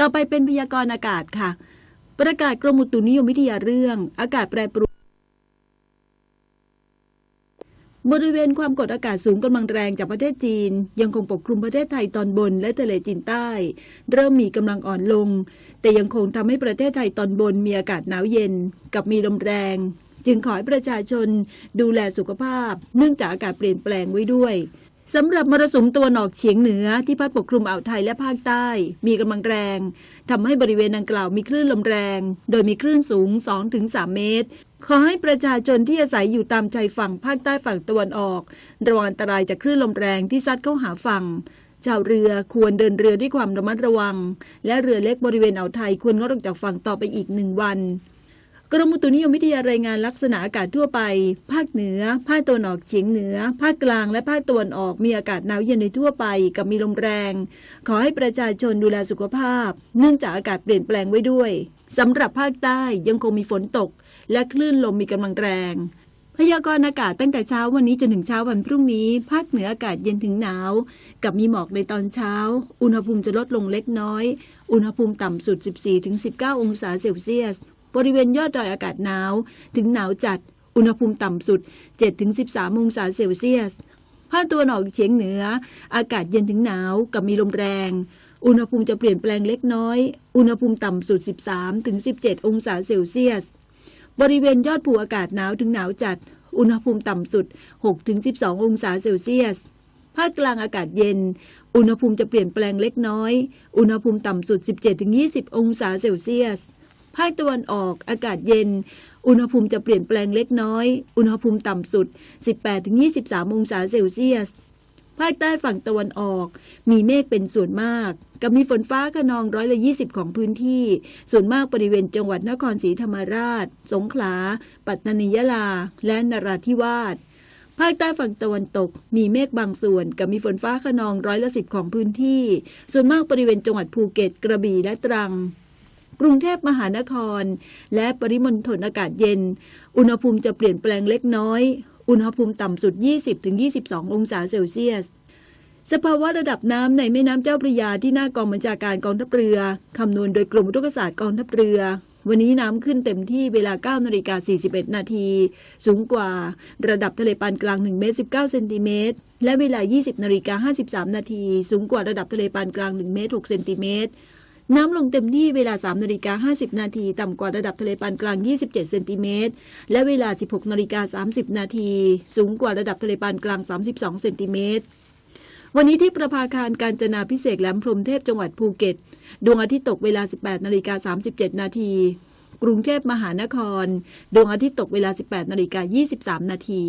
ต่อไปเป็นพยากรณ์อากาศค่ะ ประกาศกรมอุตุนิยมวิทยาเรื่อง อากาศแปรปรวนบริเวณความกดอากาศสูงกำลังแรงจากประเทศจีน ยังคงปกคลุมประเทศไทยตอนบนและทะเลจีนใต้ เริ่มมีกำลังอ่อนลง แต่ยังคงทำให้ประเทศไทยตอนบนมีอากาศหนาวเย็น กับมีลมแรง จึงขอให้ประชาชนดูแลสุขภาพ เนื่องจากอากาศเปลี่ยนแปลงไว้ด้วย สำหรับมรสุมตัวหนออกเฉียงเหนือที่พัดปกคลุมอ่าวไทยและภาคใต้ มีกำลังแรงทำให้บริเวณดังกล่าวมีคลื่นลมแรง โดยมีคลื่นสูง 2-3 เมตร ขอให้ประชาชนที่อาศัยอยู่ตามชายฝั่งภาคใต้ฝั่งตะวันออก ระวังอันตรายจากคลื่นลมแรงที่ซัดเข้าหาฝั่งชาวเรือควรเดินเรือด้วยความระมัดระวัง และเรือเล็กบริเวณอ่าวไทยควรงดออกจากฝั่งต่อไปอีกหนึ่งวัน กรมอุตุนิยมวิทยารายงานลักษณะอากาศทั่วไป ภาคเหนือ ภาคตะวันออกเฉียงเหนือ ภาคกลางและภาคตะวันออกมีอากาศหนาวเย็นในทั่วไปกับมีลมแรง ขอให้ประชาชนดูแลสุขภาพ เนื่องจากอากาศเปลี่ยนแปลงไว้ด้วยสำหรับภาคใต้ยังคงมีฝนตก และคลื่นลมมีกำลังแรงพยากรณ์อากาศตั้งแต่เช้าวันนี้จนถึงเช้าวันพรุ่งนี้ ภาคเหนืออากาศเย็นถึงหนาว กับมีหมอกในตอนเช้า อุณหภูมิจะลดลงเล็กน้อย อุณหภูมิต่ำสุด 14-19 องศาเซลเซียส บริเวณยอดดอยอากาศหนาว ถึงหนาวจัด อุณหภูมิต่ำสุด 7-13 องศาเซลเซียสภาคตะวันออกเฉียงเหนือ อากาศเย็นถึงหนาวกับมีลมแรง อุณหภูมิจะเปลี่ยนแปลงเล็กน้อย อุณหภูมิต่ำสุด 13-17 องศาเซลเซียส บริเวณยอดภูอากาศหนาวถึงหนาวจัด อุณหภูมิต่ำสุด 6-12 องศาเซลเซียส ภาคกลางอากาศเย็น อุณหภูมิจะเปลี่ยนแปลงเล็กน้อย อุณหภูมิต่ำสุด 17-20 องศาเซลเซียส ภาคตะวันออกอากาศเย็น อุณหภูมิจะเปลี่ยนแปลงเล็กน้อย อุณหภูมิต่ำสุด 18-23 องศาเซลเซียส ภาคใต้ฝั่งตะวันออก มีเมฆเป็นส่วนมาก กับมีฝนฟ้าขนองร้อยละ20 ของพื้นที่ ส่วนมากบริเวณจังหวัดนครศรีธรรมราช สงขลา ปัตตานียะลา และนราธิวาสภาคใต้ฝั่งตะวันตก มีเมฆบางส่วนกับมีฝนฟ้าขนองร้อยละสิบของพื้นที่ ส่วนมากบริเวณจังหวัดภูเก็ต กระบี่และตรัง กรุงเทพมหานคร และปริมณฑลอากาศเย็น อุณหภูมิจะเปลี่ยนแปลงเล็กน้อย อุณหภูมิต่ำสุด 20-22 องศาเซลเซียสสภาวะระดับน้ำในแม่น้ำเจ้าพระยาที่หน้ากองบัญชาการกองทัพเรือคำนวณโดยกรมอุตุศาสตร์กองทัพเรือ วันนี้น้ำขึ้นเต็มที่เวลา9นาฬิกา41 นาที สูงกว่าระดับทะเลปานกลาง1เมตร19เซนติเมตรและเวลา 20นาฬิกา53 นาที สูงกว่าระดับทะเลปานกลาง1เมตร6เซนติเมตร น้ำลงเต็มที่เวลา 3นาฬิกา50 นาที ต่ำกว่าระดับทะเลปานกลาง 27 เซนติเมตร และเวลา 16นาฬิกา30 นาที สูงกว่าระดับทะเลปานกลาง 32 เซนติเมตรวันนี้ที่ประภาคารการจนาพิเศษแหลมพรมเทพจังหวัดภูเก็ต ดวงอาทิตย์ตกเวลา 18นาฬิกา37 นาที กรุงเทพมหานคร ดวงอาทิตย์ตกเวลา 18นาฬิกา23 นาที